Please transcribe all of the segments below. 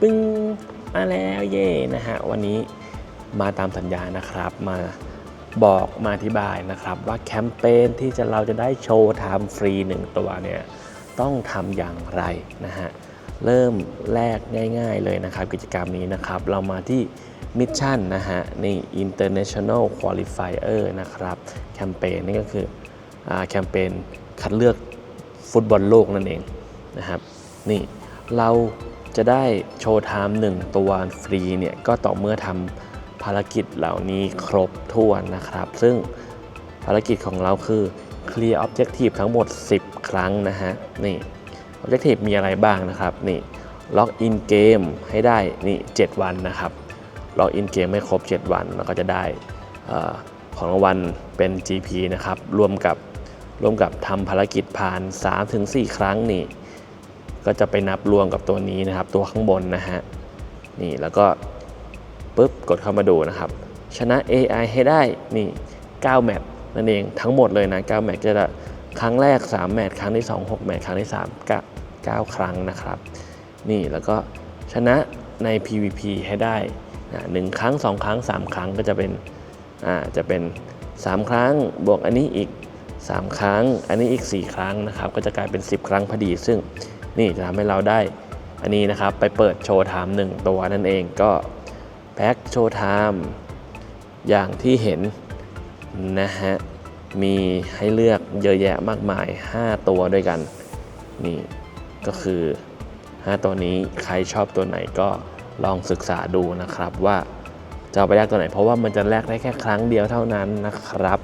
ปึ้งมาแล้วเย่นะฮะวันนี้มาตามสัญญานะครับมาบอกมาอธิบายนะครับ ว่าแคมเปญที่จะเราจะได้โชว์ไทม์ฟรีหนึ่งตัวเนี่ยต้องทำอย่างไรนะฮะเริ่มแรกง่าย ๆเลยนะครับ กิจกรรมนี้นะครับ เรามาที่มิชชั่นนะฮะนี่ International Qualifier นะครับ แคมเปญนี่ก็คืออแคมเปญคัดเลือกฟุตบอลโลกนั่นเองนะครับนี่เรา จะได้โชว์ไทม์หนึ่งตัวฟรีเนี่ยก็ต่อเมื่อทำภารกิจเหล่านี้ครบถ้วนนะครับ ซึ่งภารกิจของเราคือ Clear Objective ทั้งหมด 10 ครั้งนะฮะ นี่ Objective มีอะไรบ้างนะครับ นี่ล็อกอินเกมให้ได้นี่7วันนะครับล็อกอินเกมไม่ครบ 7 วันเราก็จะได้ออของรางวัลเป็น GP นะครับรวมกับรวมกับทำภารกิจผ่าน 3-4 ครั้งนี่ ก็จะไปนับรวมกับตัวนี้นะครับ ตัวข้างบนนะฮะนี่แล้วก็ปุ๊บกดเข้ามาดูนะครับ ชนะ AI ให้ได้นี่9แมตช์นั่นเองทั้งหมดเลยนะ9แมตช์จะครั้งแรก 3 แมตช์ครั้งที่ 2 6 แมตช์ครั้งที่ 3 9 ครั้งนะครับ นี่แล้วก็ชนะใน PVP ให้ได้นะหนึ่งครั้ง 2 ครั้ง 3 ครั้งก็จะเป็นอ่าจะเป็น 3 ครั้งบวกอันนี้อีก 3 ครั้ง อันนี้อีก 4 ครั้งนะครับ ก็จะกลายเป็น 10 ครั้งพอดีซึ่ง นี่จะทำให้เราได้ อันนี้นะครับไปเปิดโชว์ไทม์หนึ่งตัวนั่นเองก็แพ็คโชว์ไทม์อย่างที่เห็นนะฮะมีให้เลือกเยอะแยะมากมาย 5 ตัวด้วยกันนี่ก็คือ 5 ตัวนี้ใครชอบตัวไหนก็ลองศึกษาดูนะครับว่าจะเอาไปแลกตัวไหน เพราะว่ามันจะแลกได้แค่ครั้งเดียวเท่านั้นนะครับ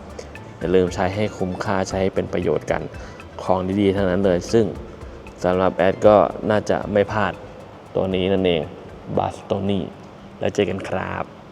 อย่าลืมใช้ให้คุ้มค่าใช้ให้เป็นประโยชน์กันของดีๆทั้งนั้นเลยซึ่ง สำหรับแอดก็น่าจะไม่พลาดตัวนี้นั่นเองบาสโตนี่แล้วเจอกันครับ